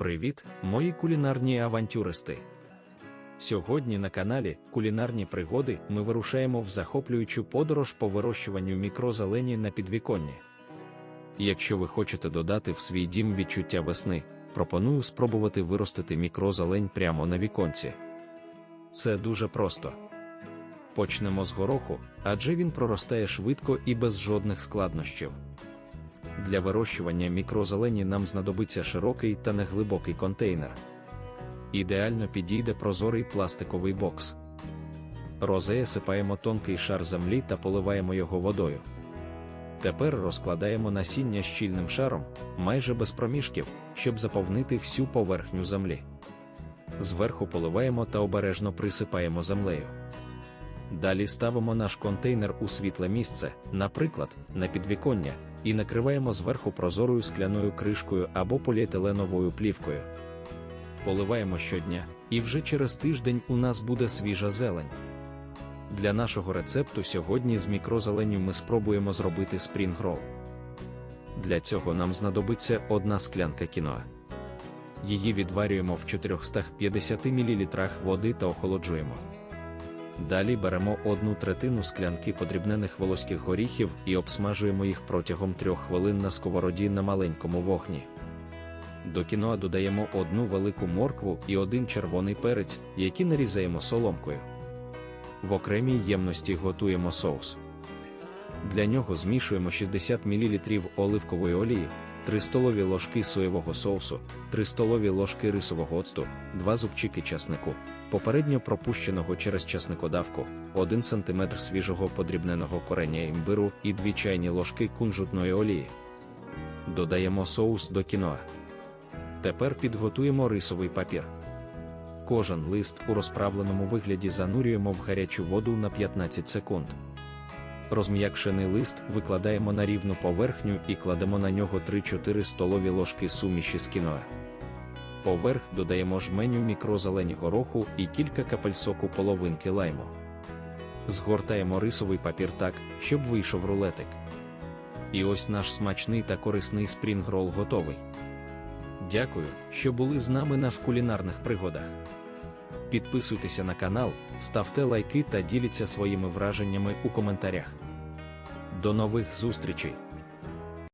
Привіт, мої кулінарні авантюристи! Сьогодні на каналі Кулінарні пригоди ми вирушаємо в захоплюючу подорож по вирощуванню мікрозелені на підвіконні. Якщо ви хочете додати в свій дім відчуття весни, пропоную спробувати виростити мікрозелень прямо на віконці. Це дуже просто. Почнемо з гороху, адже він проростає швидко і без жодних складнощів. Для вирощування мікрозелені нам знадобиться широкий та неглибокий контейнер. Ідеально підійде прозорий пластиковий бокс. Розея сипаємо тонкий шар землі та поливаємо його водою. Тепер розкладаємо насіння щільним шаром, майже без проміжків, щоб заповнити всю поверхню землі. Зверху поливаємо та обережно присипаємо землею. Далі ставимо наш контейнер у світле місце, наприклад, на підвіконня, і накриваємо зверху прозорою скляною кришкою або поліетиленовою плівкою. Поливаємо щодня, і вже через тиждень у нас буде свіжа зелень. Для нашого рецепту сьогодні з мікрозеленю ми спробуємо зробити спрінгрол. Для цього нам знадобиться одна склянка кіноа. Її відварюємо в 450 мл води та охолоджуємо. Далі беремо одну третину склянки подрібнених волоських горіхів і обсмажуємо їх протягом трьох хвилин на сковороді на маленькому вогні. До кіноа додаємо одну велику моркву і один червоний перець, які нарізаємо соломкою. В окремій ємності готуємо соус. Для нього змішуємо 60 мл оливкової олії, 3 столові ложки соєвого соусу, 3 столові ложки рисового оцту, 2 зубчики часнику, попередньо пропущеного через часникодавку, 1 см свіжого подрібненого корення імбиру і 2 чайні ложки кунжутної олії. Додаємо соус до кіноа. Тепер підготуємо рисовий папір. Кожен лист у розправленому вигляді занурюємо в гарячу воду на 15 секунд. Розм'якшений лист викладаємо на рівну поверхню і кладемо на нього 3-4 столові ложки суміші з кіноа. Поверх додаємо жменю мікрозелені гороху і кілька капель соку половинки лайму. Згортаємо рисовий папір так, щоб вийшов рулетик. І ось наш смачний та корисний спрінгрол готовий. Дякую, що були з нами на кулінарних пригодах. Підписуйтеся на канал, ставте лайки та діліться своїми враженнями у коментарях. До нових зустрічей!